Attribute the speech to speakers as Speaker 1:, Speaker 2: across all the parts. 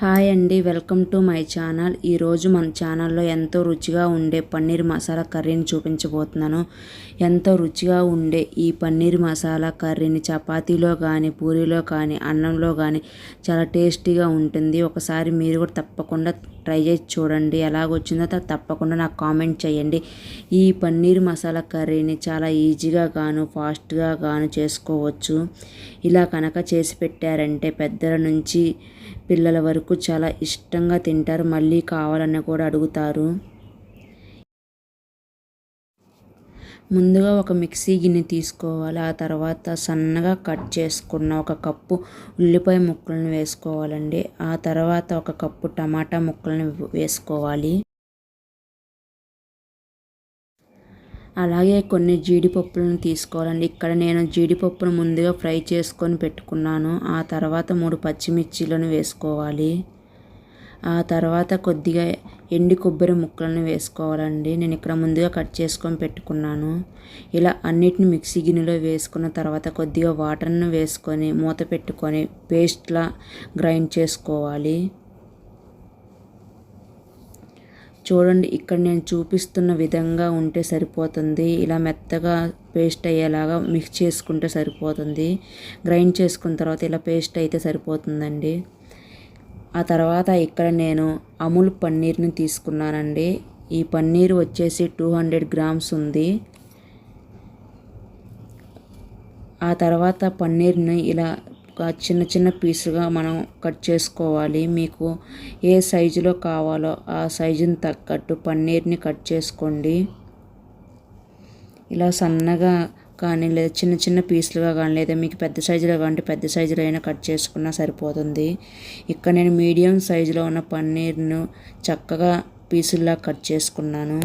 Speaker 1: Hi అండి welcome to my channel. ఈరోజు మన ఛానల్లో ఎంతో రుచిగా ఉండే పన్నీర్ మసాలా కర్రీని చూపించబోతున్నాను. ఎంతో రుచిగా ఉండే ఈ పన్నీర్ మసాలా కర్రీని చపాతీలో కానీ పూరీలో కానీ అన్నంలో కానీ చాలా టేస్టీగా ఉంటుంది. ఒకసారి మీరు కూడా తప్పకుండా ట్రై చేసి చూడండి. ఎలాగొచ్చిందో తప్పకుండా నాకు కామెంట్ చేయండి. ఈ పన్నీర్ మసాలా కర్రీని చాలా ఈజీగా గాను ఫాస్ట్గా గాను చేసుకోవచ్చు. ఇలా కనుక చేసి పెట్టారంటే పెద్దల నుంచి పిల్లల వరకు చాలా ఇష్టంగా తింటారు. మళ్ళీ కావాలని కూడా అడుగుతారు. ముందుగా ఒక మిక్సీ గిన్నె తీసుకోవాలి. ఆ తర్వాత సన్నగా కట్ చేసుకున్న ఒక కప్పు ఉల్లిపాయ ముక్కలను వేసుకోవాలండి. ఆ తర్వాత ఒక కప్పు టమాటా ముక్కలను వేసుకోవాలి. అలాగే కొన్ని జీడిపప్పులను తీసుకోవాలండి. ఇక్కడ నేను జీడిపప్పును ముందుగా ఫ్రై చేసుకొని పెట్టుకున్నాను. ఆ తర్వాత మూడు పచ్చిమిర్చీలను వేసుకోవాలి. ఆ తర్వాత కొద్దిగా ఎండి కొబ్బరి ముక్కలను వేసుకోవాలండి. నేను ఇక్కడ ముందుగా కట్ చేసుకొని పెట్టుకున్నాను. ఇలా అన్నిటిని మిక్సీ గిన్నెలో వేసుకున్న తర్వాత కొద్దిగా వాటర్ను వేసుకొని మూత పెట్టుకొని పేస్ట్లా గ్రైండ్ చేసుకోవాలి. చూడండి ఇక్కడ నేను చూపిస్తున్న విధంగా ఉంటే సరిపోతుంది. ఇలా మెత్తగా పేస్ట్ అయ్యేలాగా మిక్స్ చేసుకుంటే సరిపోతుంది. గ్రైండ్ చేసుకున్న తర్వాత ఇలా పేస్ట్ అయితే సరిపోతుందండి. ఆ తర్వాత ఇక్కడ నేను అమూల్ పన్నీర్ని తీసుకున్నానండి. ఈ పన్నీర్ వచ్చేసి టూ హండ్రెడ్ గ్రామ్స్ ఉంది. ఆ తర్వాత పన్నీర్ని ఇలా చిన్న చిన్న పీసుగా మనం కట్ చేసుకోవాలి. మీకు ఏ సైజులో కావాలో ఆ సైజుని తగ్గట్టు పన్నీర్ని కట్ చేసుకోండి. ఇలా సన్నగా కానీ లేదా చిన్న చిన్న పీసులుగా కానీ లేదా మీకు పెద్ద సైజులో కానీ పెద్ద సైజులో అయినా కట్ చేసుకున్నా సరిపోతుంది. ఇక్కడ నేను మీడియం సైజులో ఉన్న పన్నీర్ను చక్కగా పీసుల్లా కట్ చేసుకున్నాను.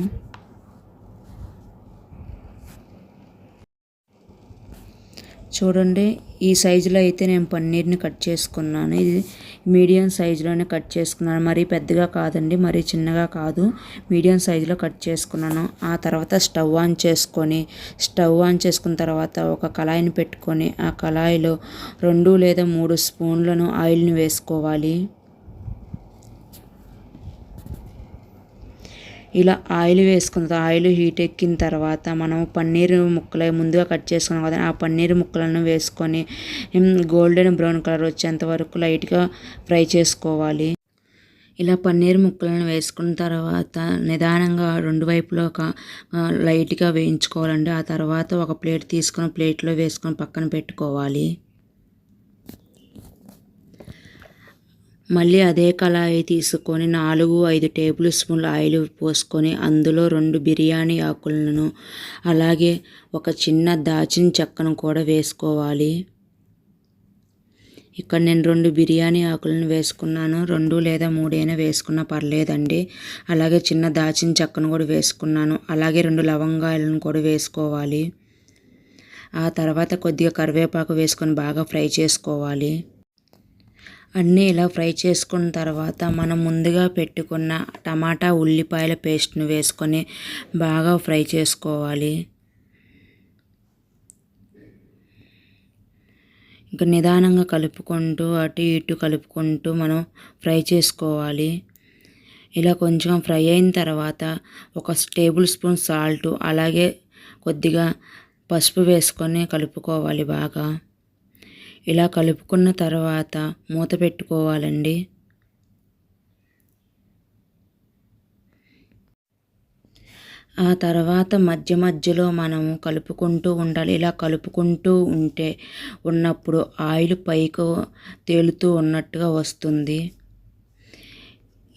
Speaker 1: చూడండి ఈ సైజులో అయితే నేను పన్నీర్ని కట్ చేసుకున్నాను. ఇది మీడియం సైజులోనే కట్ చేసుకున్నాను. మరీ పెద్దగా కాదండి మరీ చిన్నగా కాదు. మీడియం సైజులో కట్ చేసుకున్నాను. ఆ తర్వాత స్టవ్ ఆన్ చేసుకొని స్టవ్ ఆన్ చేసుకున్న తర్వాత ఒక కళాయిని పెట్టుకొని ఆ కళాయిలో రెండు లేదా మూడు స్పూన్లను ఆయిల్ని వేసుకోవాలి. ఇలా ఆయిల్ వేసుకున్న ఆయిల్ హీట్ ఎక్కిన తర్వాత మనం పన్నీర్ ముక్కలు ముందుగా కట్ చేసుకున్నాం కదా ఆ పన్నీర్ ముక్కలను వేసుకొని గోల్డెన్ బ్రౌన్ కలర్ వచ్చేంత వరకు లైట్గా ఫ్రై చేసుకోవాలి. ఇలా పన్నీర్ ముక్కలను వేసుకున్న తర్వాత నిదానంగా రెండు వైపులో ఒక లైట్గా వేయించుకోవాలండి. ఆ తర్వాత ఒక ప్లేట్ తీసుకొని ప్లేట్లో వేసుకొని పక్కన పెట్టుకోవాలి. మళ్ళీ అదే కళాయి తీసుకొని నాలుగు ఐదు టేబుల్ స్పూన్ల ఆయిల్ పోసుకొని అందులో రెండు బిర్యానీ ఆకులను అలాగే ఒక చిన్న దాచిన చెక్కను కూడా వేసుకోవాలి. ఇక్కడ నేను రెండు బిర్యానీ ఆకులను వేసుకున్నాను. రెండు లేదా మూడైనా వేసుకున్నా పర్లేదండి. అలాగే చిన్న దాచిన చెక్కను కూడా వేసుకున్నాను. అలాగే రెండు లవంగాయలను కూడా వేసుకోవాలి. ఆ తర్వాత కొద్దిగా కరివేపాకు వేసుకొని బాగా ఫ్రై చేసుకోవాలి. అన్నీ ఇలా ఫ్రై చేసుకున్న తర్వాత మనం ముందుగా పెట్టుకున్న టమాటా ఉల్లిపాయల పేస్ట్ను వేసుకొని బాగా ఫ్రై చేసుకోవాలి. ఇంకా నిదానంగా కలుపుకుంటూ అటు ఇటు కలుపుకుంటూ మనం ఫ్రై చేసుకోవాలి. ఇలా కొంచెం ఫ్రై అయిన తర్వాత ఒక టేబుల్ స్పూన్ సాల్ట్ అలాగే కొద్దిగా పసుపు వేసుకొని కలుపుకోవాలి బాగా. ఇలా కలుపుకున్న తర్వాత మూత పెట్టుకోవాలండి. ఆ తర్వాత మధ్య మధ్యలో మనము కలుపుకుంటూ ఉండాలి. ఇలా కలుపుకుంటూ ఉంటే ఉన్నప్పుడు ఆయిల్ పైకి తేలుతూ ఉన్నట్టుగా వస్తుంది.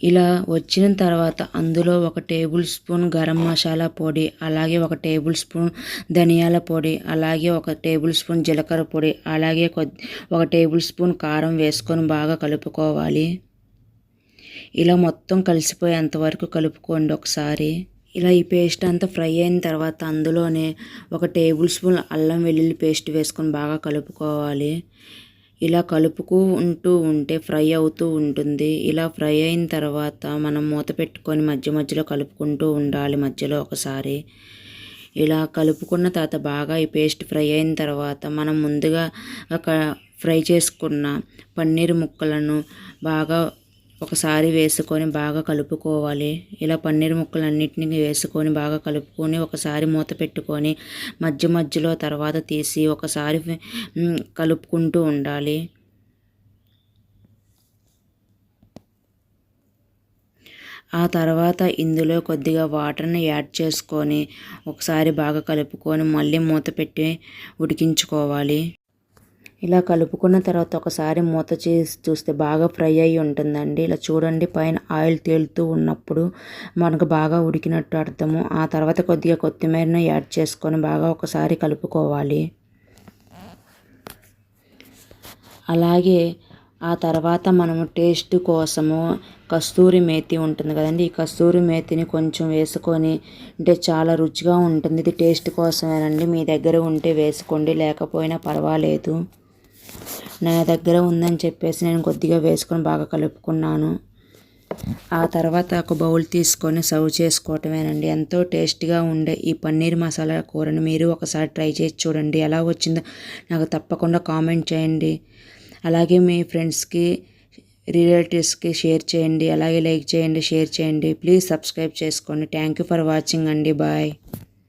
Speaker 1: ఇలా వచ్చిన తర్వాత అందులో ఒక టేబుల్ స్పూన్ గరం మసాలా పొడి అలాగే ఒక టేబుల్ స్పూన్ ధనియాల పొడి అలాగే ఒక టేబుల్ స్పూన్ జీలకర్ర పొడి అలాగే కొద్ది ఒక టేబుల్ స్పూన్ కారం వేసుకొని బాగా కలుపుకోవాలి. ఇలా మొత్తం కలిసిపోయేంత వరకు కలుపుకోండి ఒకసారి. ఇలా ఈ పేస్ట్ అంతా ఫ్రై అయిన తర్వాత అందులోనే ఒక టేబుల్ స్పూన్ అల్లం వెల్లుల్లి పేస్ట్ వేసుకొని బాగా కలుపుకోవాలి. ఇలా కలుపుకు ఉంటూ ఉంటే ఫ్రై అవుతూ ఉంటుంది. ఇలా ఫ్రై అయిన తర్వాత మనం మూత పెట్టుకొని మధ్య మధ్యలో కలుపుకుంటూ ఉండాలి మధ్యలో ఒకసారి. ఇలా కలుపుకున్న తర్వాత బాగా ఈ పేస్ట్ ఫ్రై అయిన తర్వాత మనం ముందుగా ఒక ఫ్రై చేసుకున్న పన్నీర్ ముక్కలను బాగా ఒకసారి వేసుకొని బాగా కలుపుకోవాలి. ఇలా పన్నీర్ ముక్కలన్నిటిని వేసుకొని బాగా కలుపుకొని ఒకసారి మూత పెట్టుకొని మధ్య మధ్యలో తర్వాత తీసి ఒకసారి కలుపుకుంటూ ఉండాలి. ఆ తర్వాత ఇందులో కొద్దిగా వాటర్ని యాడ్ చేసుకొని ఒకసారి బాగా కలుపుకొని మళ్ళీ మూత పెట్టి ఉడికించుకోవాలి. ఇలా కలుపుకున్న తర్వాత ఒకసారి మూత చేసి చూస్తే బాగా ఫ్రై అయి ఉంటుందండి. ఇలా చూడండి పైన ఆయిల్ తేలుతూ ఉన్నప్పుడు మనకు బాగా ఉడికినట్టు అర్థము. ఆ తర్వాత కొద్దిగా కొత్తిమీరను యాడ్ చేసుకొని బాగా ఒకసారి కలుపుకోవాలి. అలాగే ఆ తర్వాత మనము టేస్ట్ కోసము కస్తూరి మేతి ఉంటుంది కదండి ఈ కస్తూరి మేతిని కొంచెం వేసుకొని అంటే చాలా రుచిగా ఉంటుంది. ఇది టేస్ట్ కోసమేనండి. మీ దగ్గర ఉంటే వేసుకోండి లేకపోయినా పర్వాలేదు. నా దగ్గర ఉందని చెప్పేసి నేను కొద్దిగా వేసుకొని బాగా కలుపుకున్నాను. ఆ తర్వాత ఒక బౌల్ తీసుకొని సర్వ్ చేసుకోవటమేనండి. ఎంతో టేస్ట్గా ఉండే ఈ పన్నీర్ మసాలా కూరని మీరు ఒకసారి ట్రై చేసి చూడండి. ఎలా వచ్చిందో నాకు తప్పకుండా కామెంట్ చేయండి. అలాగే మీ ఫ్రెండ్స్కి రిలేటివ్స్కి షేర్ చేయండి. అలాగే లైక్ చేయండి షేర్ చేయండి. ప్లీజ్ సబ్స్క్రైబ్ చేసుకోండి. థ్యాంక్ యూ ఫర్ వాచింగ్ అండి. బాయ్.